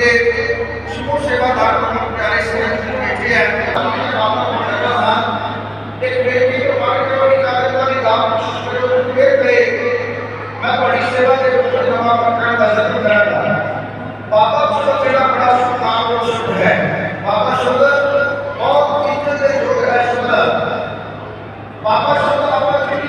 ਦੇ ਸਮੂਹ بابا شبد ہے بابا شبد بہت بابا شبد چھٹی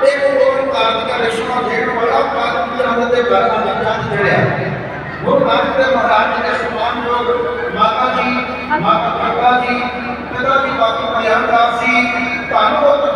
ایک اور کارکنہ رشمہ دیا دولت برہانی پانچ جڑے وہ پانچ جڑے مہاراج کے سمان لوگ، ماتا جی ماتا بھگا جی پتا جی باقی میاں داس جی تانوں